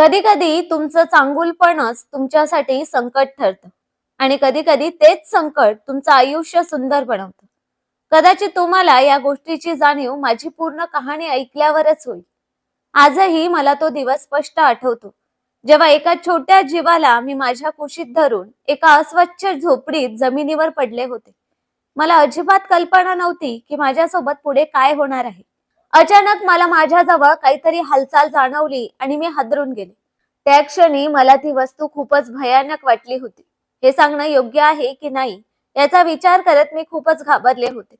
कधी कधी तुमचं चांगुलपणच तुमच्यासाठी संकट ठरतं. आणि कधी कधी तेच संकट तुमचं आयुष्य सुंदर बनवतं. कदाचित तुम्हाला या गोष्टीची जाणीव माझी पूर्ण कहाणी ऐकल्यावरच होईल. आजही मला तो दिवस स्पष्ट आठवतो. जेव्हा एका छोट्या जीवाला मी माझ्या कुशीत धरून एका अस्वच्छ झोपडीत जमिनीवर पडले होते. मला अजिबात कल्पना नव्हती की माझ्यासोबत पुढे काय होणार आहे. अचानक मला माझ्याजवळ काहीतरी हालचाल जाणवली आणि मी हादरून गेले. त्या क्षणी मला ती वस्तू खूपच भयानक वाटली होती. हे सांगणं योग्य आहे की नाही याचा विचार करत मी खूपच घाबरले होते.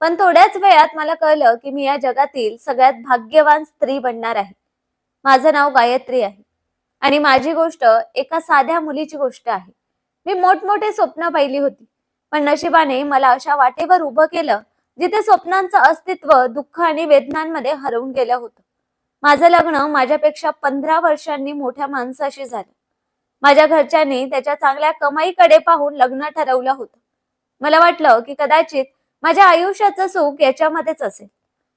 पण थोड्याच वेळात मला कळलं की मी या जगातील सगळ्यात भाग्यवान स्त्री बनणार आहे. माझं नाव गायत्री आहे. आणि माझी गोष्ट एका साध्या मुलीची गोष्ट आहे. मी मोठमोठे स्वप्न पाहिली होती. पण नशिबाने मला अशा वाटेवर उभं केलं जिथे स्वप्नांचं अस्तित्व दुःख आणि वेदनांमध्ये हरवून गेलं होतं. माझं लग्न माझ्यापेक्षा पंधरा वर्षांनी मोठ्या माणसाशी झालं. माझ्या घरच्यांनी त्याच्या चांगल्या कमाईकडे पाहून लग्न ठरवलं होतं. मला वाटलं की कदाचित माझ्या आयुष्याचं सुख याच्यामध्येच असेल.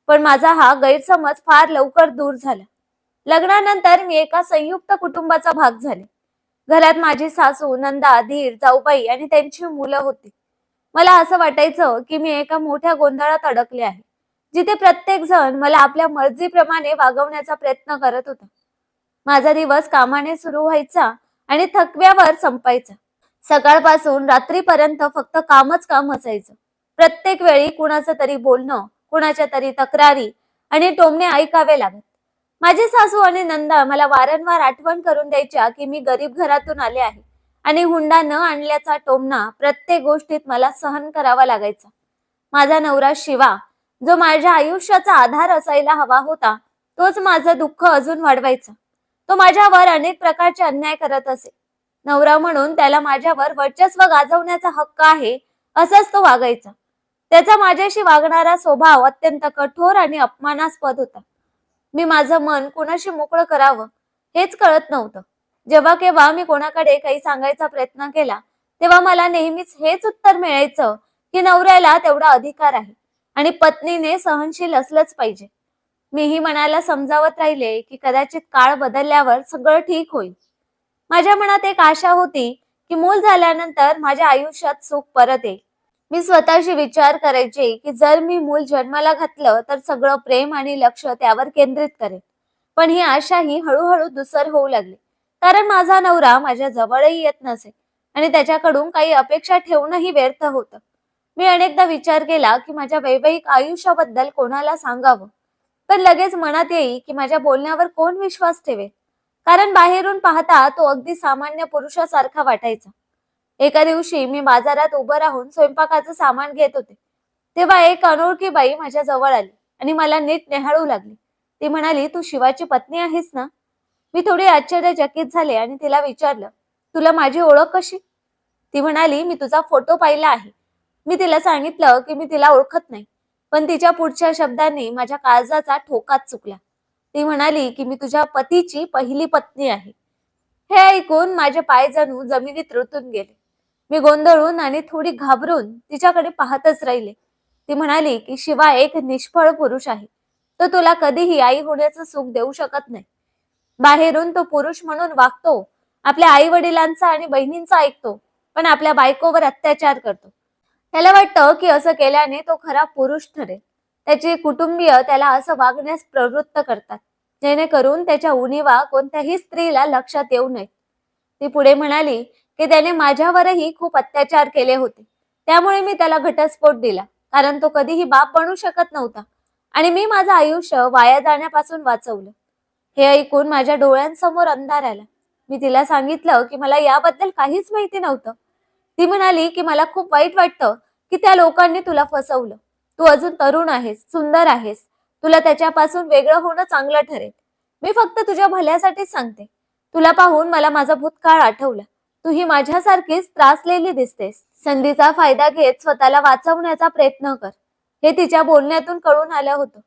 पण माझा हा गैरसमज फार लवकर दूर झाला. लग्नानंतर मी एका संयुक्त कुटुंबाचा भाग झाले. घरात माझी सासू नंदा धीर जाऊबाई आणि त्यांची मुलं होती. मला असं वाटायचं की मी एका मोठ्या गोंधळात अडकले आहे जिथे प्रत्येक जण मला आपल्या मर्जीप्रमाणे वागवण्याचा प्रयत्न करत होता. माझा दिवस कामाने सुरू व्हायचा आणि थकव्यावर संपायचा. सकाळपासून रात्रीपर्यंत फक्त कामच काम असायचं. प्रत्येक वेळी कुणाचं तरी बोलणं कुणाच्या तरी तक्रारी आणि टोमणे ऐकावे लागत. माझे सासू आणि नंदा मला वारंवार आठवण करून द्यायच्या की मी गरीब घरातून आले आहे. आणि हुंडा न आणल्याचा टोमणा प्रत्येक गोष्टीत मला सहन करावा लागायचा. माझा नवरा शिवा जो माझ्या आयुष्याचा आधार असायला हवा होता तोच माझं दुःख अजून वाढवायचा. तो माझ्यावर अनेक प्रकारचे अन्याय करत असे. नवरा म्हणून त्याला माझ्यावर वर्चस्व गाजवण्याचा हक्क आहे असंच तो वागायचा. त्याचा माझ्याशी वागणारा स्वभाव अत्यंत कठोर आणि अपमानास्पद होता. मी माझं मन कुणाशी मोकळं करावं हेच कळत नव्हतं. जेव्हा केव्हा मी कोणाकडे काही सांगायचा प्रयत्न केला तेव्हा मला नेहमीच हेच उत्तर मिळायचं की नवऱ्याला तेवढा अधिकार आहे आणि पत्नीने सहनशील असलंच पाहिजे. मीही मनाला समजावत राहिले की कदाचित काळ बदलल्यावर सगळं ठीक होईल. माझ्या मनात एक आशा होती की मूल झाल्यानंतर माझ्या आयुष्यात सुख परत येईल. मी स्वतःशी विचार करायचे की जर मी मूल जन्माला घातलं तर सगळं प्रेम आणि लक्ष त्यावर केंद्रित करेन पण ही आशा ही हळूहळू दुसर होऊ लागली. कारण माझा नवरा माझ्या जवळही येत नसे आणि त्याच्याकडून काही अपेक्षा ठेवणंही व्यर्थ होतं. मी अनेकदा विचार केला की माझ्या वैवाहिक आयुष्याबद्दल कोणाला सांगावं? पण लगेच मनात येई की माझ्या बोलण्यावर कोण विश्वास ठेवेल? कारण बाहेरून पाहता तो अगदी सामान्य पुरुषासारखा वाटायचा. एका दिवशी मी बाजारात उभं राहून स्वयंपाकाचं सामान घेत होते. तेव्हा एक अनोळखी बाई माझ्या जवळ आली आणि मला नीट नेहाळू लागली. ती म्हणाली तू शिवाची पत्नी आहेस ना? मी थोडी आश्चर्यचकित झाले आणि तिला विचारलं तुला माझी ओळख कशी? ती म्हणाली मी तुझा फोटो पाहिला आहे. मी तिला सांगितलं की मी तिला ओळखत नाही पण तिच्या पुढच्या शब्दांनी माझ्या काळजाचा ठोकाच चुकला. ती म्हणाली की मी तुझ्या पतीची पहिली पत्नी आहे. हे ऐकून माझे पाय जणू जमिनीत रुतून गेले. मी गोंधळून आणि थोडी घाबरून तिच्याकडे पाहतच राहिले. ती म्हणाली की शिवा एक निष्फळ पुरुष आहे. तो तुला कधीही आई होण्याचं सुख देऊ शकत नाही. बाहेरून तो पुरुष म्हणून वागतो आपल्या आई वडिलांचा आणि बहिणींचा ऐकतो पण आपल्या बायकोवर अत्याचार करतो. त्याला वाटतं की असं केल्याने तो खरा पुरुष ठरेल. त्याचे कुटुंबीय त्याला असं वागण्यास प्रवृत्त करतात जेणेकरून त्याच्या उणीवा कोणत्याही स्त्रीला लक्षात येऊ नये ती पुढे म्हणाली की त्याने माझ्यावरही खूप अत्याचार केले होते. त्यामुळे मी त्याला घटस्फोट दिला कारण तो कधीही बाप बनू शकत नव्हता. आणि मी माझं आयुष्य वाया जाण्यापासून वाचवलं. हे ऐकून माझ्या डोळ्यांसमोर अंधार आला. मी तिला सांगितलं की मला याबद्दल काहीच माहिती नव्हतं. ती म्हणाली की मला खूप वाईट वाटतं की त्या लोकांनी तुला फसवलं. तू अजून तरुण आहेस सुंदर आहेस. तुला त्याच्यापासून वेगळं होणं चांगलं ठरेल. मी फक्त तुझ्या भल्यासाठीच सांगते. तुला पाहून मला माझा भूतकाळ आठवला. तू ही माझ्यासारखीच त्रासलेली दिसतेस. संधीचा फायदा घेत स्वतःला वाचवण्याचा प्रयत्न कर. हे तिच्या बोलण्यातून कळून आलं होतं.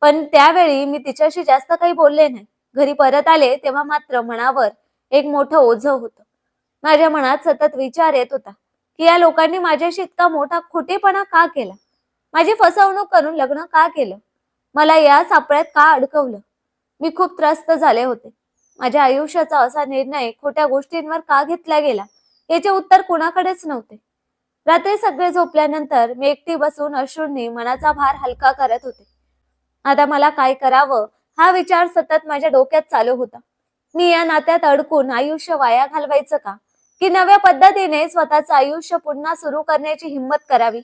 पण त्यावेळी मी तिच्याशी जास्त काही बोलले नाही. घरी परत आले तेव्हा मात्र मनावर एक मोठं ओझं होतं. माझ्या मनात सतत विचार येत होता की या लोकांनी माझ्याशी इतका मोठा खोटेपणा का केला? माझी फसवणूक करून लग्न का केलं? मला या सापळ्यात का अडकवलं? मी खूप त्रस्त झाले होते. माझ्या आयुष्याचा असा निर्णय खोट्या गोष्टींवर का घेतला गेला याचे उत्तर कुणाकडेच नव्हते. रात्री सगळे झोपल्यानंतर मी एकटी बसून अश्रूंनी मनाचा भार हलका करत होते. आता मला काय करावं? हा विचार सतत माझ्या डोक्यात चालू होता. मी या नात्यात अडकून आयुष्य वाया घालवायचं का? की नव्या पद्धतीने स्वतःचं आयुष्य पुन्हा सुरू करण्याची हिंमत करावी?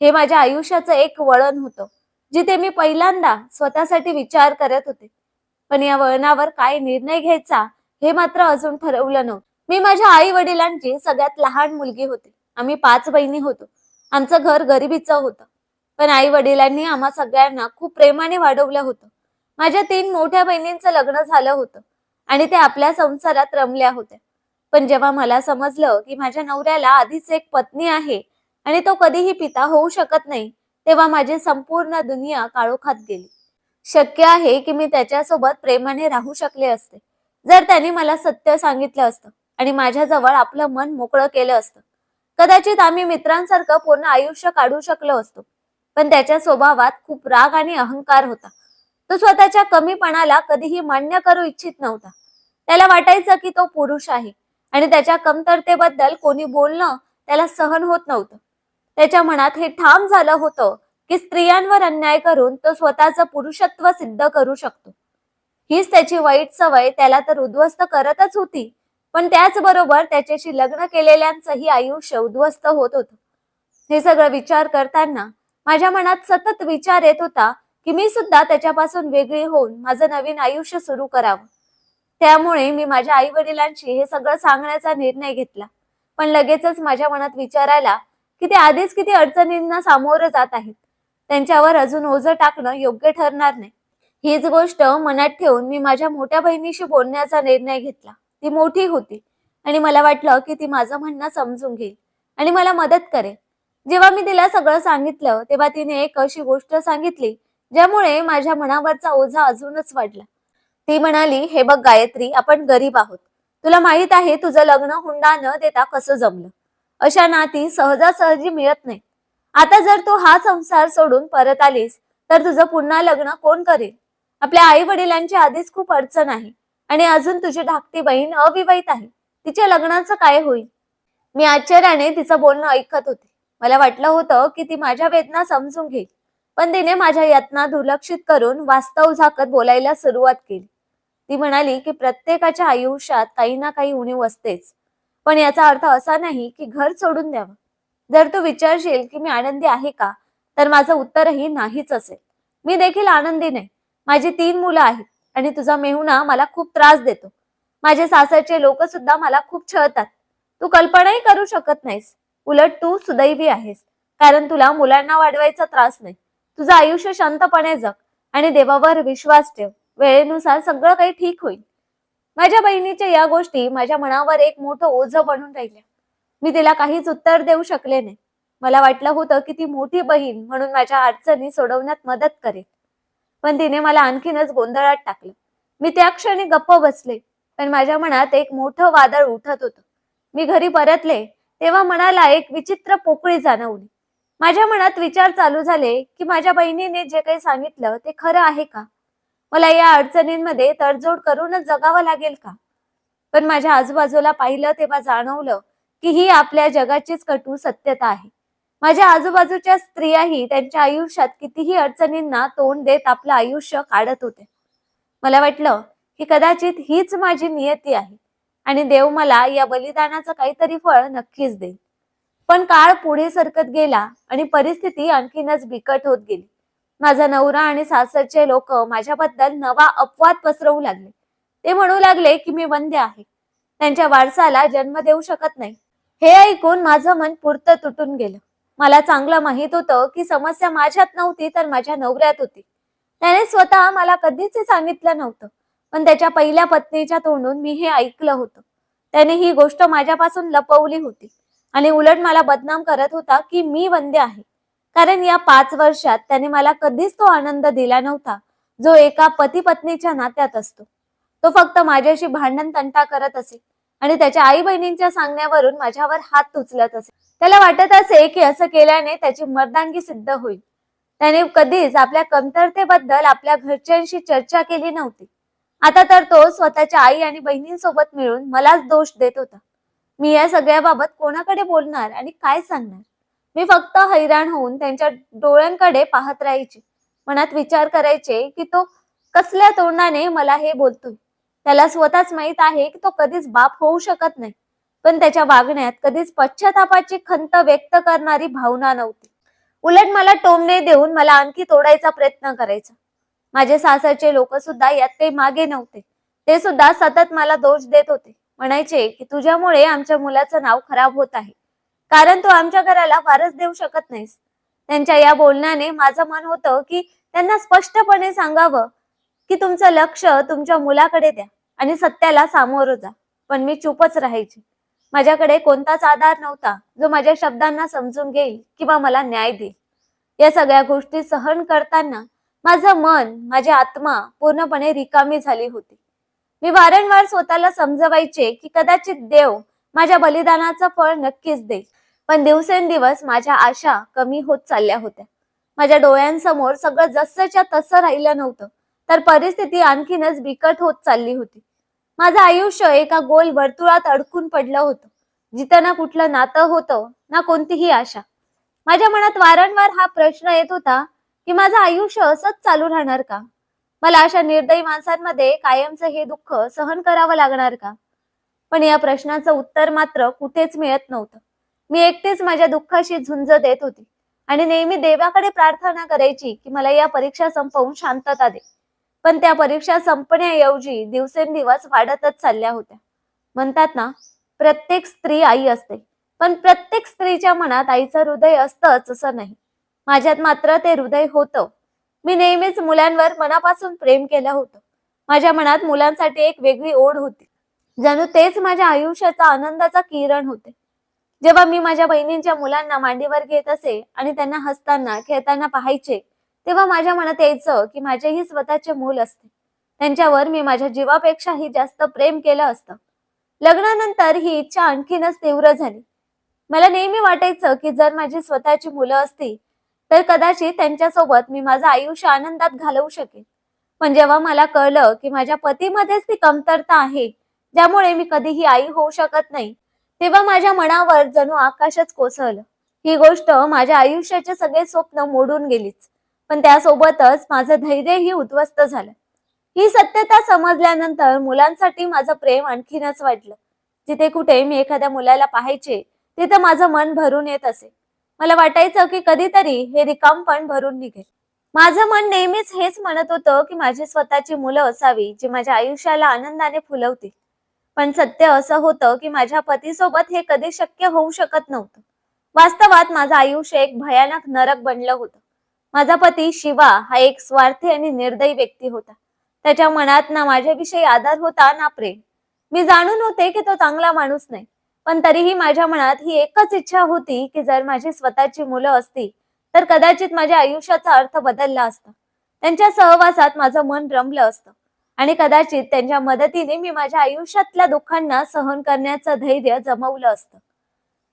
हे माझ्या आयुष्याचं एक वळण होतं जिथे मी पहिल्यांदा स्वतःसाठी विचार करत होते. पण या वळणावर काय निर्णय घ्यायचा हे मात्र अजून ठरवलं नव्हतं. मी माझ्या आई वडिलांची सगळ्यात लहान मुलगी होते. आम्ही पाच बहिणी होतो. आमचं घर गरिबीचं होतं. पण आई वडिलांनी आम्हा सगळ्यांना खूप प्रेमाने वाढवलं होतं. माझ्या तीन मोठ्या बहिणींचं लग्न झालं होतं आणि ते आपल्या संसारात रमल्या होत्या. पण जेव्हा मला समजलं की माझ्या नवऱ्याला आधीच एक पत्नी आहे आणि तो कधीही पिता होऊ शकत नाही तेव्हा माझी संपूर्ण दुनिया काळोखात गेली. शक्य आहे की मी त्याच्यासोबत प्रेमाने राहू शकले असते. जर त्यांनी मला सत्य सांगितलं असतं आणि माझ्याजवळ आपलं मन मोकळं केलं असतं कदाचित आम्ही मित्रांसारखं पूर्ण आयुष्य काढू शकलो असतो. पण त्याच्या स्वभावात खूप राग आणि अहंकार होता. तो स्वतःच्या कमीपणाला कधीही मान्य करू इच्छित नव्हता. त्याला वाटायचं की तो पुरुष आहे आणि त्याच्या कमतरतेबद्दल कोणी बोलणं त्याला सहन होत नव्हतं. त्याच्या मनात हे ठाम झालं होतं की स्त्रियांवर अन्याय करून तो स्वतःचं पुरुषत्व सिद्ध करू शकतो. हीच त्याची वाईट सवय त्याला तर उद्ध्वस्त करतच होती पण त्याचबरोबर त्याच्याशी लग्न केलेल्यांचंही आयुष्य उद्ध्वस्त होत होतं. हे सगळं विचार करताना माझ्या मनात सतत विचार येत होता की मी सुद्धा त्याच्यापासून वेगळी होऊन माझं नवीन आयुष्य सुरू करावं. त्यामुळे मी माझ्या आई वडिलांशी हे सगळं सांगण्याचा निर्णय घेतला. पण लगेचच माझ्या मनात विचार आला की ते आधीच किती अडचणींना सामोरं जात आहेत. त्यांच्यावर अजून ओझं टाकणं योग्य ठरणार नाही. हीच गोष्ट मनात ठेवून मी माझ्या मोठ्या बहिणीशी बोलण्याचा निर्णय घेतला. ती मोठी होती आणि मला वाटलं की ती माझं म्हणणं समजून घेईल आणि मला मदत करेल. जेव्हा मी तिला सगळं सांगितलं तेव्हा तिने एक अशी गोष्ट सांगितली ज्यामुळे माझ्या मनावरचा ओझा अजूनच वाढला. ती म्हणाली हे बघ गायत्री आपण गरीब आहोत. तुला माहीत आहे तुझं लग्न हुंडा न देता कसं जमलं? अशा नाती सहजासहजी मिळत नाही आता जर तू हा संसार सोडून परत आलीस तर तुझं पुन्हा लग्न कोण करेल? आपल्या आई वडिलांची आधीच खूप अडचण आहे आणि अजून तुझी धाकटी बहीण अविवाहित आहे. तिच्या लग्नाचं काय होईल? मी आश्चर्याने तिचं बोलणं ऐकत होते. मला वाटलं होतं की ती माझ्या वेदना समजून घेईल. पण तिने माझ्या यातना दुर्लक्षित करून वास्तव झाकत बोलायला सुरुवात केली. ती म्हणाली की प्रत्येकाच्या आयुष्यात काही ना काही उणीव असतेच. पण याचा अर्थ असा नाही की घर सोडून द्यावं. जर तू विचारशील की मी आनंदी आहे का तर माझं उत्तरही नाहीच असेल. मी देखील आनंदी नाही माझी तीन मुलं आहेत आणि तुझा मेहुणा मला खूप त्रास देतो. माझे सासरचे लोक सुद्धा मला खूप छळतात. तू कल्पनाही करू शकत नाहीस. उलट तू सुदैवी आहेस. कारण तुला मुलांना वाढवायचा त्रास नाही. तुझं आयुष्य शांतपणे जग आणि देवावर विश्वास ठेव. वेळेनुसार सगळं काही ठीक होईल. माझ्या बहिणीच्या या गोष्टी माझ्या मनावर एक मोठं ओझं बनून राहिल्या. मी तिला काहीच उत्तर देऊ शकले नाही. मला वाटलं होतं की ती मोठी बहीण म्हणून माझ्या अडचणी सोडवण्यात मदत करेल. पण तिने मला आणखीनच गोंधळात टाकलं. मी त्या क्षणी गप्प बसले पण माझ्या मनात एक मोठं वादळ उठत होतं. मी घरी परतले तेव्हा मनाला एक विचित्र पोकळी जाणवली. माझ्या मनात विचार चालू झाले की माझ्या बहिणीने जे काही सांगितलं ते खरं आहे का? मला या अडचणींमध्ये तडजोड करूनच जगावं लागेल का? पण माझ्या आजूबाजूला पाहिलं तेव्हा जाणवलं की ही आपल्या जगाचीच कटू सत्यता आहे. माझ्या आजूबाजूच्या स्त्रियाही त्यांच्या आयुष्यात कितीही अडचणींना तोंड देत आपलं आयुष्य काढत होते. मला वाटलं की कदाचित हीच माझी नियती आहे आणि देव मला या बलिदानाचं काहीतरी फळ नक्कीच देईल. पण काळ पुढे सरकत गेला आणि परिस्थिती आणखीनच बिकट होत गेली. माझा नवरा आणि सासरचे लोक माझ्याबद्दल नवा अपवाद पसरवू लागले. ते म्हणू लागले की मी वंद्य आहे. त्यांच्या वारसाला जन्म देऊ शकत नाही. हे ऐकून माझं मन पुरतं तुटून गेलं. मला चांगलं माहीत होतं की समस्या माझ्यात नव्हती तर माझ्या नवऱ्यात होती. त्याने स्वतः मला कधीच हे सांगितलं नव्हतं पण त्याच्या पहिल्या पत्नीच्या तोंडून मी हे ऐकलं होतं. त्याने ही गोष्ट माझ्यापासून लपवली होती. आणि उलट मला बदनाम करत होता की मी वंदे आहे. कारण या पाच वर्षात त्याने मला कधीच तो आनंद दिला नव्हता जो एका पती पत्नीच्या नात्यात असतो. तो फक्त माझ्याशी भांडण तंटा करत असे आणि त्याच्या आई बहिणींच्या सांगण्यावरून माझ्यावर हात उचलत असे. त्याला वाटत असे की असं केल्याने त्याची मर्दांगी सिद्ध होईल. त्याने कधीच आपल्या कमतरतेबद्दल आपल्या घरच्यांशी चर्चा केली नव्हती. आता तर तो स्वतःच्या आई आणि बहिणींसोबत मिळून मलाच दोष देत होता. मी या सगळ्याबाबत कोणाकडे बोलणार आणि काय सांगणार? मी फक्त हैराण होऊन त्यांच्या डोळ्यांकडे पाहत राहायचे. मनात विचार करायचे की तो कसल्या तोंडाने मला हे बोलतोय? त्याला स्वतःच माहीत आहे की तो कधीच बाप होऊ शकत नाही. पण त्याच्या वागण्यात कधीच पश्चातापाची खंत व्यक्त करणारी भावना नव्हती. उलट मला टोमणे देऊन मला आणखी तोडायचा प्रयत्न करायचा. माझे सासरचे लोक सुद्धा यात ते मागे नव्हते. ते सुद्धा सतत मला दोष देत होते. म्हणायचे की तुझ्यामुळे आमच्या मुलाचं नाव खराब होत आहे. कारण तू आमच्या घराला वारस देऊ शकत नाहीस. त्यांच्या या बोलण्याने माझं मन होतं की त्यांना स्पष्टपणे सांगावं की तुमचं लक्ष तुमच्या मुलाकडे द्या आणि सत्याला सामोरं जा. पण मी चुपच राहायची. माझ्याकडे कोणताच आधार नव्हता जो माझ्या शब्दांना समजून घेईल किंवा मला न्याय देईल. या सगळ्या गोष्टी सहन करताना माझं मन माझी आत्मा पूर्णपणे रिकामी झाली होती. मी वारंवार स्वतःला समजवायचे की कदाचित देव माझ्या बलिदानाचं फळ नक्कीच देईल. पण दिवसेंदिवस माझ्या आशा कमी होत चालल्या होत्या. माझ्या डोळ्यांसमोर सगळं जसंच्या तसं राहिलं नव्हतं तर परिस्थिती आणखीनच बिकट होत चालली होती. माझं आयुष्य एका गोल वर्तुळात अडकून पडलं होतं. जिथं ना कुठलं नातं होतं ना कोणतीही आशा. माझ्या मनात वारंवार हा प्रश्न येत होता की माझं आयुष्य असंच चालू राहणार का? मला अशा निर्दयी माणसांमध्ये कायमचं हे दुःख सहन करावं लागणार का? पण या प्रश्नाचं उत्तर मात्र कुठेच मिळत नव्हतं. मी एकटीच माझ्या दुःखाशी झुंज देत होती आणि नेहमी देवाकडे प्रार्थना करायची की मला या परीक्षा संपवून शांतता दे. पण त्या परीक्षा संपण्याऐवजी दिवसेंदिवस वाढतच चालल्या होत्या. म्हणतात ना प्रत्येक स्त्री आई असते. पण प्रत्येक स्त्रीच्या मनात आईचं हृदय असतंच असं नाही. माझ्यात मात्र ते हृदय होतं. मी नेहमीच मुलांवर मनापासून प्रेम केलं होतं. माझ्या मनात मुलांसाठी एक वेगळी ओढ होती. जणू तेच माझ्या आयुष्याचा आनंदाचा किरण होते. जेव्हा मी माझ्या बहिणींच्या मुलांना मांडीवर घेत असे आणि त्यांना हसताना खेळताना पाहायचे तेव्हा माझ्या मनात यायचं की माझेही स्वतःचे मूल असते. त्यांच्यावर मी माझ्या जीवापेक्षाही जास्त प्रेम केलं असतं. लग्नानंतर ही इच्छा आणखीनच तीव्र झाली. मला नेहमी वाटायचं की जर माझी स्वतःची मुलं असती तर कदाचित त्यांच्यासोबत मी माझं आयुष्य आनंदात घालवू शकेन. पण जेव्हा मला कळलं की माझ्या पतीमध्येच ती कमतरता आहे ज्यामुळे मी कधीही आई होऊ शकत नाही तेव्हा माझ्या मनावर जणू आकाशच कोसळलं. ही गोष्ट माझ्या आयुष्याचे सगळे स्वप्न मोडून गेलीच. पण त्यासोबतच माझं धैर्यही उद्ध्वस्त झालं. ही सत्यता समजल्यानंतर मुलांसाठी माझं प्रेम आणखीनच वाटलं जिथे कुठे मी एखाद्या मुलाला पाहायचे तिथं माझं मन भरून येत असे. मला वाटायचं की कधीतरी हे रिकामपण भरून निघेल. माझं मन नेहमीच हेच म्हणत होतं की माझी स्वतःची मुलं असावी जी माझ्या आयुष्याला आनंदाने फुलवतील. पण सत्य असं होतं की माझ्या पतीसोबत हे कधी शक्य होऊ शकत नव्हतं. वास्तवात माझं आयुष्य एक भयानक नरक बनलं होतं. माझा पती शिवा हा एक स्वार्थी आणि निर्दयी व्यक्ती होता. त्याच्या मनात ना माझ्याविषयी आदर होता ना प्रेम. मी जाणून होते की तो चांगला माणूस नाही. पण तरीही माझ्या मनात ही एकच इच्छा होती की जर माझी स्वतःची मुलं असती तर कदाचित माझ्या आयुष्याचा अर्थ बदलला असता. त्यांच्या सहवासात माझं मन रमलं असतं आणि कदाचित त्यांच्या मदतीने मी माझ्या आयुष्यातल्या दुःखांना सहन करण्याचं धैर्य जमवलं असतं.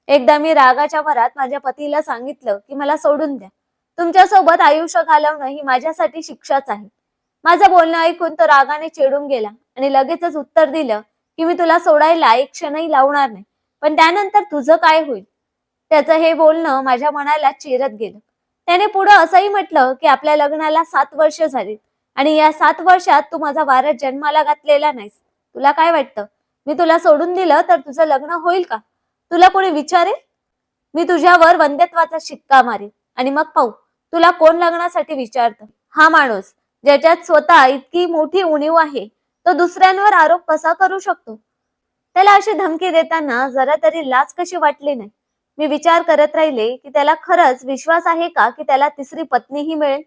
एकदा मी रागाच्या भरात माझ्या पतीला सांगितलं की मला सोडून द्या. तुमच्यासोबत आयुष्य घालवणं ही माझ्यासाठी शिक्षाच आहे. माझं बोलणं ऐकून तो रागाने चिडून गेला आणि लगेचच उत्तर दिलं की मी तुला सोडायला एक क्षणही लावणार नाही. पण त्यानंतर तुझं काय होईल? त्याचं हे बोलणं माझ्या मनाला चिरत गेलं. त्याने पुढं असंही म्हटलं की आपल्या लग्नाला सात वर्ष झाली आणि या सात वर्षात तू माझा वारस जन्माला घातलेला नाहीस. तुला काय वाटतं? मी तुला सोडून दिलं तर तुझं लग्न होईल का? तुला कोणी विचारेल? मी तुझ्यावर वंद्यत्वाचा शिक्का मारेन. आणि मग पाहू तुला कोण लग्नासाठी विचारतं? हा माणूस ज्याच्यात स्वतः इतकी मोठी उणीव आहे तो दुसऱ्यांवर आरोप कसा करू शकतो? त्याला अशी धमकी देताना जरा तरी लाच कशी वाटली नाही. मी विचार करत राहिले की त्याला खरंच विश्वास आहे का की त्याला तिसरी पत्नीही मिळेल?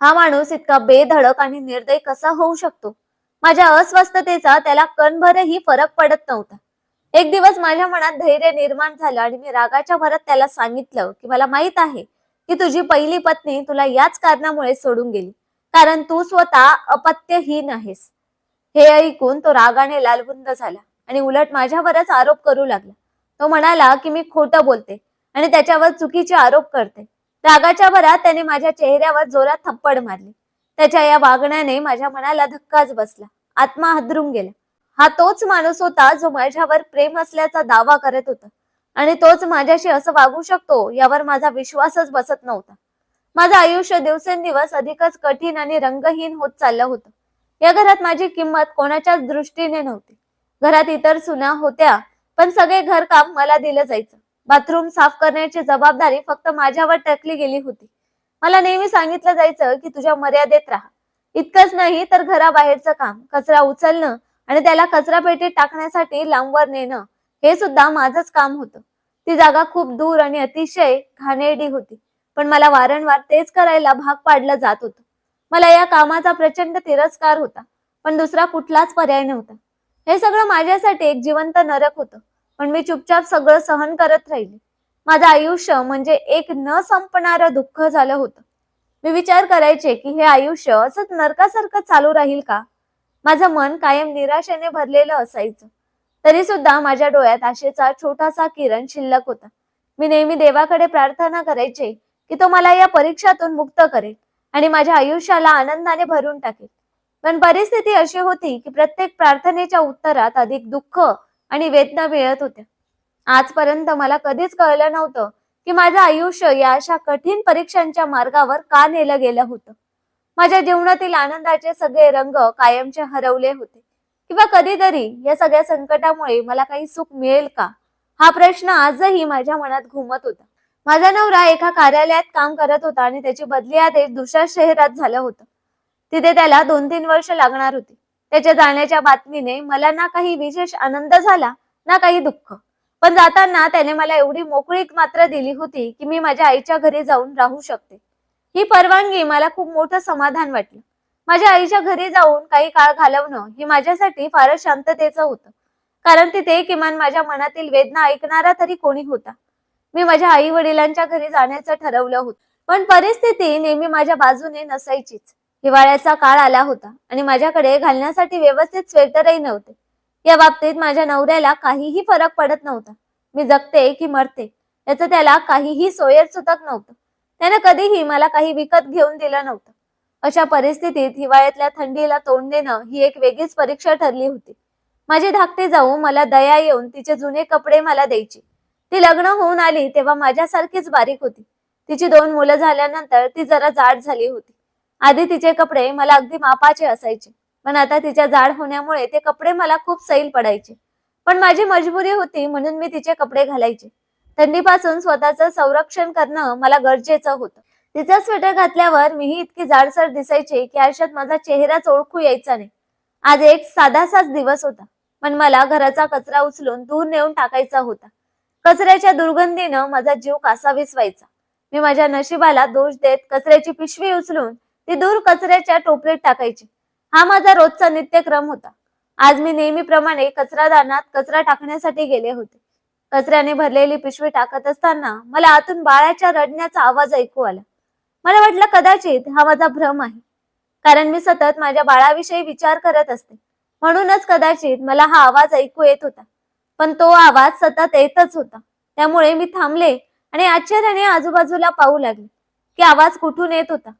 हा माणूस इतका बेधडक आणि निर्दय कसा होऊ शकतो? माझ्या अस्वस्थतेचा त्याला कणभरही फरक पडत नव्हता. एक दिवस माझ्या मनात धैर्य निर्माण झालं आणि मी रागाच्या भरात त्याला सांगितलं की मला माहीत आहे की तुझी पहिली पत्नी तुला याच कारणामुळे सोडून गेली कारण तू स्वतः अपत्यहीन आहेस. हे ऐकून तो रागाने लालबुंद झाला. आणि उलट माझ्यावरच आरोप करू लागला. तो म्हणाला की मी खोटं बोलते आणि त्याच्यावर चुकीचे आरोप करते. रागाच्या भरात त्याने माझ्या चेहऱ्यावर जोरात थप्पड मारली. त्याच्या या वागण्याने माझ्या मनाला धक्काच बसला. आत्मा हादरून गेला. हा तोच माणूस होता जो माझ्यावर प्रेम असल्याचा दावा करत होता. आणि तोच माझ्याशी असं वागू शकतो यावर माझा विश्वासच बसत नव्हता. माझं आयुष्य दिवसेंदिवस अधिकच कठीण आणि रंगहीन होत चाललं होतं. या घरात माझी किंमत कोणाच्याच दृष्टीने नव्हती. घरात इतर सुना होत्या पण सगळे घरकाम मला दिलं जायचं. बाथरूम साफ करण्याची जबाबदारी फक्त माझ्यावर टाकली गेली होती. मला नेहमी सांगितलं जायचं की तुझ्या मर्यादेत राहा. इतकंच नाही तर घराबाहेरचं काम कचरा उचलणं आणि त्याला कचरा पेटीत टाकण्यासाठी लांबवर नेणं हे सुद्धा माझंच काम होतं. ती जागा खूप दूर आणि अतिशय घाणेरडी होती पण मला वारंवार तेच करायला भाग पाडलं जात होतं. मला या कामाचा प्रचंड तिरस्कार होता पण दुसरा कुठलाच पर्याय नव्हता. हे सगळं माझ्यासाठी एक जिवंत नरक होतं. पण मी चुपचाप सगळं सहन करत राहिले. माझं आयुष्य म्हणजे एक न संपणारं दुःख झालं होतं. मी विचार करायचे की हे आयुष्य असंच नरकासारखं चालू राहील का? माझं मन कायम निराशेने भरलेलं असायचं. तरी सुद्धा माझ्या डोळ्यात आशेचा छोटासा किरण शिल्लक होता. मी नेहमी देवाकडे प्रार्थना करायचे की तो मला या परीक्षातून मुक्त करेल आणि माझ्या आयुष्याला आनंदाने भरून टाकेल. पण परिस्थिती अशी होती की प्रत्येक प्रार्थनेच्या उत्तरात अधिक दुःख आणि वेदना मिळत होत्या. आजपर्यंत मला कधीच कळलं नव्हतं की माझं आयुष्य या अशा कठीण परीक्षांच्या मार्गावर का नेलं गेलं होतं. माझ्या जीवनातील आनंदाचे सगळे रंग कायमचे हरवले होते. किंवा कधीतरी या सगळ्या संकटामुळे मला काही सुख मिळेल का? हा प्रश्न आजही माझ्या मनात घुमत होता. माझा नवरा एका कार्यालयात काम करत होता आणि त्याची बदली आदेश दुसऱ्या शहरात झालं होतं. तिथे त्याला दोन तीन वर्ष लागणार होती. त्याच्या जाण्याच्या बातमीने मला ना काही विशेष आनंद झाला ना काही दुःख. पण जाताना त्याने मला एवढी मोकळीक मात्र दिली होती की मी माझ्या आईच्या घरी जाऊन राहू शकते. ही परवानगी मला खूप मोठं समाधान वाटलं. माझ्या आईच्या घरी जाऊन काही काळ घालवणं हे माझ्यासाठी फारच शांततेचं होतं. कारण तिथे किमान माझ्या मनातील वेदना ऐकणारा तरी कोणी होता. मी माझ्या आई वडिलांच्या घरी जाण्याचं ठरवलं होतं. पण परिस्थिती नेहमी माझ्या बाजूने नसायचीच. हिवाळ्याचा काळ आला होता आणि माझ्याकडे घालण्यासाठी व्यवस्थित स्वेटरही नव्हते. या बाबतीत माझ्या नवऱ्याला काहीही फरक पडत नव्हता. मी जगते की मरते याचं त्याला काहीही सोयर सुतक नव्हतं. त्याने कधीही मला काही विकत घेऊन दिलं नव्हतं. अशा परिस्थितीत हिवाळ्यातल्या थंडीला तोंड देणं ही एक वेगळीच परीक्षा ठरली होती. माझी धाकटी जाऊ मला दया येऊन तिचे जुने कपडे मला द्यायची. ती लग्न होऊन आली तेव्हा माझ्यासारखीच बारीक होती. तिची दोन मुलं झाल्यानंतर ती जरा जाड झाली होती. आधी तिचे कपडे मला अगदी मापाचे असायचे. पण आता तिच्या जाड होण्यामुळे ते कपडे मला खूप सैल पडायचे. पण माझी मजबुरी होती म्हणून मी तिचे कपडे घालायचे. थंडीपासून स्वतःचं संरक्षण करणं मला गरजेचं होतं. तिचा स्वेटर घातल्यावर मीही इतकी जाडसर दिसायचे की आयुष्यात माझा चेहराच ओळखू यायचा नाही. आज एक साधासाच दिवस होता. पण मला घराचा कचरा उचलून दूर नेऊन टाकायचा होता. कचऱ्याच्या दुर्गंधीनं माझा जीव कासावीस व्हायचा. मी माझ्या नशिबाला दोष देत कचऱ्याची पिशवी उचलून ती दूर कचऱ्याच्या टोपलीत टाकायची. हा माझा रोजचा नित्यक्रम होता. आज मी नेहमीप्रमाणे कचरादानात कचरा टाकण्यासाठी गेले होते. कचऱ्याने भरलेली पिशवी टाकत असताना मला आतून बाळाच्या रडण्याचा आवाज ऐकू आला. मला वाटलं कदाचित हा माझा भ्रम आहे. कारण मी सतत माझ्या बाळाविषयी विचार करत असते. म्हणूनच कदाचित मला हा आवाज ऐकू येत होता. पण तो आवाज सतत येतच होता. त्यामुळे मी थांबले आणि आश्चर्याने आजूबाजूला पाहू लागले की आवाज कुठून येत होता.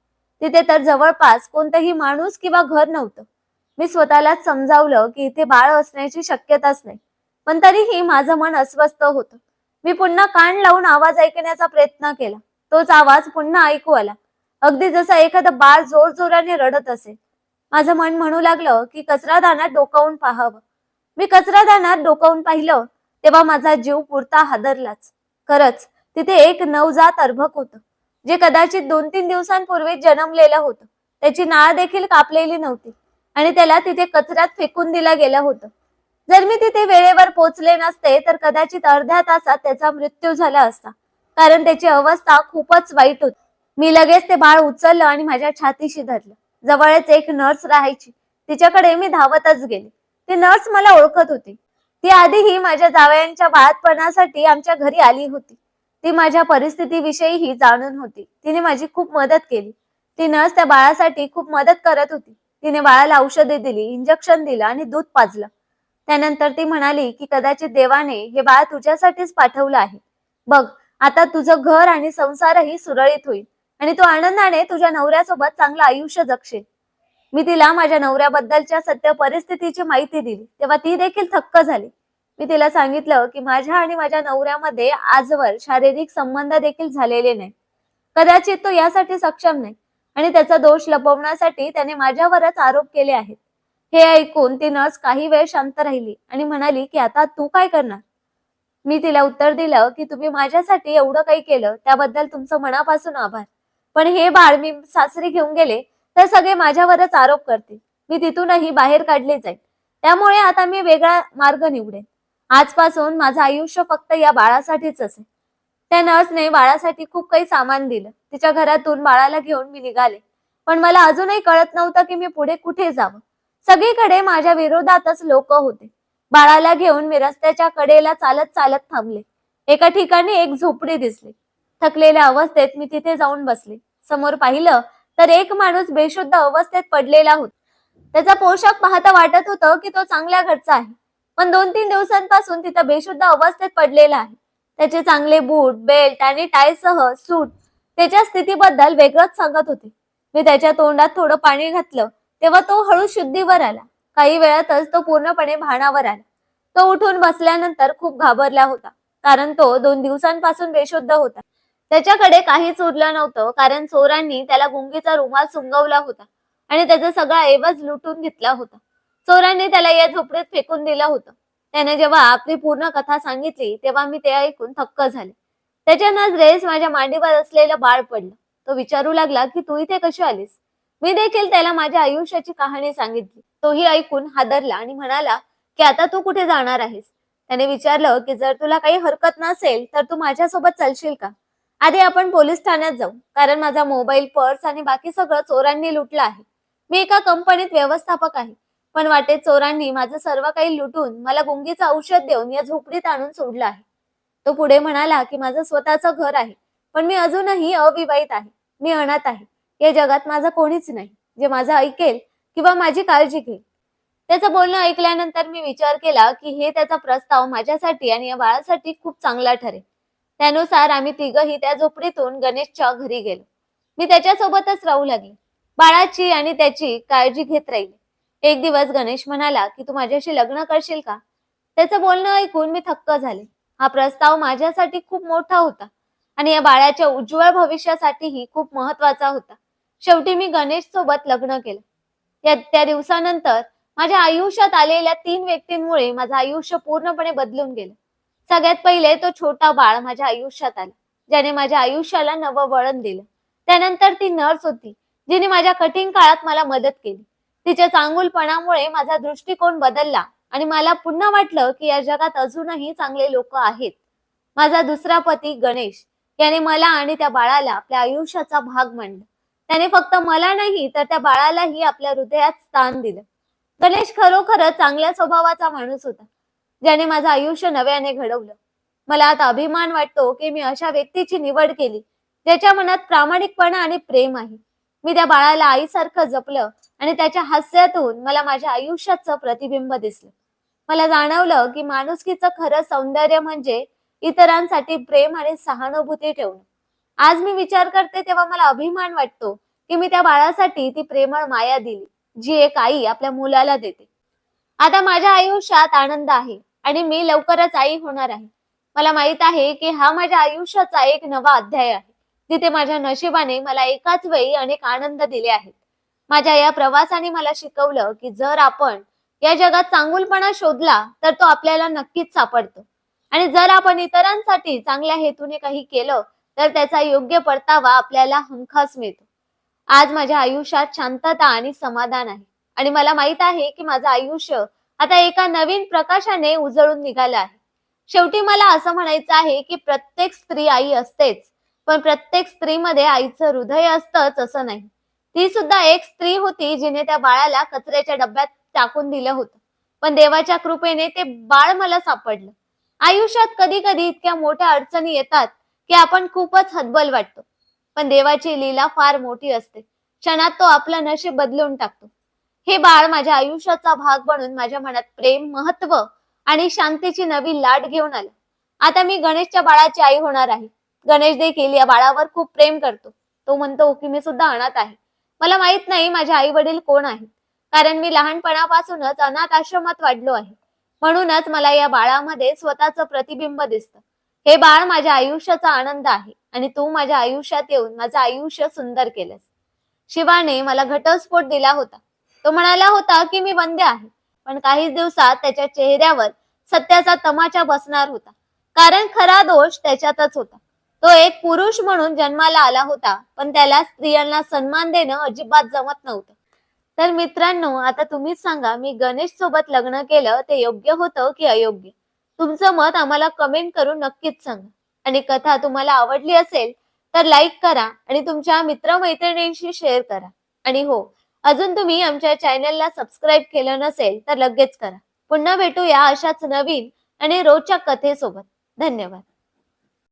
तिथे तर जवळपास कोणतंही माणूस किंवा घर नव्हतं. मी स्वतःलाच समजावलं की इथे बाळ असण्याची शक्यताच नाही. पण तरीही माझं मन अस्वस्थ होतं. मी पुन्हा कान लावून आवाज ऐकण्याचा प्रयत्न केला. तोच आवाज पुन्हा ऐकू आला. अगदी जसा एखादं बाळ जोर जोराने रडत असेल. माझं मन म्हणू लागलं की कचरादानात डोकावून पाहावं. मी कचरादानात डोकावून पाहिलं तेव्हा माझा जीव पुरता हादरलाच. खरंच तिथे एक नवजात अर्भक होतं. जे कदाचित दोन तीन दिवसांपूर्वी जन्मलेलं होतं. त्याची नाळ देखील कापलेली नव्हती आणि त्याला तिथे कचऱ्यात फेकून दिलं गेलं होतं. जर मी तिथे वेळेवर पोचले नसते तर कदाचित अर्ध्या तासात त्याचा मृत्यू झाला असता. कारण त्याची अवस्था खूपच वाईट होती. मी लगेच ते बाळ उचललं आणि माझ्या छातीशी धरलं. जवळच एक नर्स राहायची. तिच्याकडे मी धावतच गेले. ती नर्स मला ओळखत होती. ती आधीही माझ्या जावयांच्या बाळातपणासाठी आमच्या घरी आली होती. ती माझ्या परिस्थितीविषयीही जाणून होती. तिने माझी खूप मदत केली. ती नर्स त्या बाळासाठी खूप मदत करत होती. तिने बाळाला औषधे दिली इंजेक्शन दिलं आणि दूध पाजलं. त्यानंतर ती म्हणाली की कदाचित देवाने हे बाळ तुझ्यासाठीच पाठवलं आहे. बघ आता तुझं घर आणि संसारही सुरळीत होईल आणि तू आनंदाने तुझ्या नवऱ्यासोबत चांगलं आयुष्य जगशील. मी तिला माझ्या नवऱ्याबद्दलच्या सत्य परिस्थितीची माहिती दिली. तेव्हा ती देखील थक्क झाली. मी तिला सांगितलं की माझ्या आणि माझ्या नवऱ्यामध्ये आजवर शारीरिक संबंध देखील झालेले नाही. कदाचित तो यासाठी सक्षम नाही आणि त्याचा दोष लपवण्यासाठी त्याने माझ्यावरच आरोप केले आहेत. हे ऐकून ती नर्स काही वेळ शांत राहिली आणि म्हणाली की आता तू काय करणार? मी तिला उत्तर दिलं की तुम्ही माझ्यासाठी एवढं काही केलं त्याबद्दल तुमचं मनापासून आभार. पण हे बाळ मी सासरी घेऊन गेले तर सगळे माझ्यावरच आरोप करतील. मी तिथूनही बाहेर काढले जाईल. त्यामुळे आता मी वेगळा मार्ग निवडेन. आजपासून माझं आयुष्य फक्त या बाळासाठीच असेल. त्या नर्सने बाळासाठी खूप काही सामान दिलं. तिच्या घरातून बाळाला घेऊन मी निघाले. पण मला अजूनही कळत नव्हतं की मी पुढे कुठे जावं. सगळीकडे माझ्या विरोधातच लोक होते. बाळाला घेऊन मी रस्त्याच्या कडेला चालत चालत थांबले. एका ठिकाणी एक झोपडी दिसली. थकलेल्या अवस्थेत मी तिथे जाऊन बसले. समोर पाहिलं तर एक माणूस बेशुद्ध अवस्थेत पडलेला होता. त्याचा पोशाख पाहता वाटत होतं की तो चांगल्या घरचा आहे. पण दोन तीन दिवसांपासून तिथं बेशुद्ध अवस्थेत पडलेला आहे. त्याचे चांगले बूट बेल्ट आणि टायसह सूट त्याच्या स्थितीबद्दल वेगळंच सांगत होते. मी त्याच्या तोंडात थोडं पाणी घातलं तेव्हा तो हळू शुद्धीवर आला. काही वेळातच तो पूर्णपणे भानावर आला. तो उठून बसल्यानंतर खूप घाबरला होता कारण तो दोन दिवसांपासून बेशुद्ध होता. त्याच्याकडे काहीच उरलं नव्हतं कारण चोरांनी त्याला गुंगीचा रुमाल सुंगवला होता आणि त्याचा सगळा ऐवज लुटून घेतला होता. चोरांनी त्याला या झोपडीत फेकून दिलं होतं. त्याने जेव्हा आपली पूर्ण कथा सांगितली तेव्हा मी ते ऐकून थक्क झाले. त्याच्या नजरेस माझ्या मांडीवर असलेलं बाळ पडलं. तो विचारू लागला की तू इथे कशी आलीस? मी देखील त्याला माझ्या आयुष्याची कहाणी सांगितली. तोही ऐकून हादरला आणि म्हणाला की आता तू कुठे जाणार आहेस? त्याने विचारलं की जर तुला काही हरकत नसेल तर तू माझ्यासोबत चालशील का? आधी आपण पोलीस ठाण्यात जाऊ कारण माझा मोबाईल पर्स आणि बाकी सगळं चोरांनी लुटलं आहे. मी एका कंपनीत व्यवस्थापक आहे. पण वाटेत चोरांनी माझं सर्व काही लुटून मला गुंगीचं औषध देऊन या झोपडीत आणून सोडलं आहे. तो पुढे म्हणाला की माझं स्वतःचं घर आहे पण मी अजूनही अविवाहित आहे. मी अनाथ आहे. या जगात माझं कोणीच नाही. जे माझं ऐकेल किंवा माझी काळजी घेईल. त्याचं बोलणं ऐकल्यानंतर मी विचार केला की हे त्याचा प्रस्ताव माझ्यासाठी आणि या बाळासाठी खूप चांगला ठरेल. त्यानुसार आम्ही तिघही त्या झोपडीतून गणेशच्या घरी गेलो. मी त्याच्यासोबतच राहू लागले. बाळाची आणि त्याची काळजी घेत राहिले. एक दिवस गणेश म्हणाला की तू माझ्याशी लग्न करशील का? त्याचं बोलणं ऐकून मी थक्क झाले. हा प्रस्ताव माझ्यासाठी खूप मोठा होता आणि या बाळाच्या उज्ज्वल भविष्यासाठीही खूप महत्त्वाचा होता. शेवटी मी गणेश सोबत लग्न केलं. या त्या दिवसानंतर माझ्या आयुष्यात आलेल्या तीन व्यक्तींमुळे माझं आयुष्य पूर्णपणे बदलून गेलं. सगळ्यात पहिले तो छोटा बाळ माझ्या आयुष्यात आला ज्याने माझ्या आयुष्याला नवं वळण दिलं. त्यानंतर ती नर्स होती जिने माझ्या कठीण काळात मला मदत केली. तिच्या चांगुलपणामुळे माझा दृष्टिकोन बदलला आणि मला पुन्हा वाटलं की या जगात अजूनही चांगले लोक आहेत. माझा दुसरा पती गणेश. याने मला आणि त्या बाळाला आपल्या आयुष्याचा भाग मांडला. त्याने फक्त मला नाही तर त्या बाळालाही आपल्या हृदयात स्थान दिलं. गणेश खरोखरच चांगल्या स्वभावाचा माणूस होता ज्याने माझं आयुष्य नव्याने घडवलं. मला आता अभिमान वाटतो की मी अशा व्यक्तीची निवड केली ज्याच्या मनात प्रामाणिकपणा आणि प्रेम आहे. मी त्या बाळाला आईसारखं जपलं आणि त्याच्या हास्यातून मला माझ्या आयुष्याचं प्रतिबिंब दिसलं. मला जाणवलं की माणुसकीचं खरं सौंदर्य म्हणजे इतरांसाठी प्रेम आणि सहानुभूती ठेवणं. आज मी विचार करते तेव्हा मला अभिमान वाटतो की मी त्या बाळासाठी ती प्रेमळ माया दिली जी एक आई आपल्या मुलाला देते. आता माझ्या आयुष्यात आनंद आहे आणि मी लवकरच आई होणार आहे. मला माहीत आहे की हा माझ्या आयुष्याचा एक नवा अध्याय आहे. तिथे माझ्या नशिबाने मला एकाच वेळी अनेक आनंद दिले आहेत. माझ्या या प्रवासाने मला शिकवलं की जर आपण या जगात चांगुलपणा शोधला तर तो आपल्याला नक्कीच सापडतो. आणि जर आपण इतरांसाठी चांगल्या हेतूने काही केलं तर त्याचा योग्य परतावा आपल्याला हमखास मिळतो. आज माझ्या आयुष्यात शांतता आणि समाधान आहे. आणि मला माहीत आहे की माझं आयुष्य आता एका नवीन प्रकाशाने उजळून निघालं आहे. शेवटी मला असं म्हणायचं आहे की प्रत्येक स्त्री आई असतेच पण प्रत्येक स्त्रीमध्ये आईचं हृदय असतंच असं नाही. ती सुद्धा एक स्त्री होती जिने त्या बाळाला कचऱ्याच्या डब्यात टाकून दिलं होतं. पण देवाच्या कृपेने ते बाळ मला सापडलं. आयुष्यात कधी कधी इतक्या मोठ्या अडचणी येतात की आपण खूपच हतबल वाटतो. पण देवाची लीला फार मोठी असते. क्षणात तो आपलं नशीब बदलून टाकतो. हे बाळ माझ्या आयुष्याचा भाग बनून माझ्या मनात प्रेम महत्त्व आणि शांतीची नवी लाट घेऊन आलं. आता मी गणेशच्या बाळाची आई होणार आहे. गणेश देखील या बाळावर खूप प्रेम करतो. तो म्हणतो की मी सुद्धा अनाथ आहे. मला माहीत नाही माझे आई वडील कोण आहेत. कारण मी लहानपणापासूनच अनाथ आश्रमात वाढलो आहे. म्हणूनच मला या बाळामध्ये स्वतःचं प्रतिबिंब दिसतं. हे बाळ माझ्या आयुष्याचा आनंद आहे आणि तू माझ्या आयुष्यात येऊन माझं आयुष्य सुंदर केलंस. शिवाने मला घटस्फोट दिला होता. तो म्हणाला होता की मी बंद आहे. पण काही दिवसात त्याच्या चेहऱ्यावर सत्याचा तमाचा बसणार होता. कारण खरा दोष त्याच्यातच होता. तो एक पुरुष म्हणून जन्माला आला होता पण त्याला स्त्रियांना सन्मान देणं अजिबात जमत नव्हतं. तर मित्रांनो आता तुम्हीच सांगा मी गणेश सोबत लग्न केलं ते योग्य होतं की अयोग्य? तुमचं मत आम्हाला कमेंट करून नक्कीच सांगा. आणि कथा तुम्हाला आवडली असेल तर लाईक करा आणि तुमच्या मित्रमैत्रिणींशी शेअर करा. आणि हो अजून तुम्ही आमच्या चॅनलला सबस्क्राईब केलं नसेल तर लगेच करा. पुन्हा भेटूया अशाच नवीन आणि रोजच्या कथेसोबत. धन्यवाद.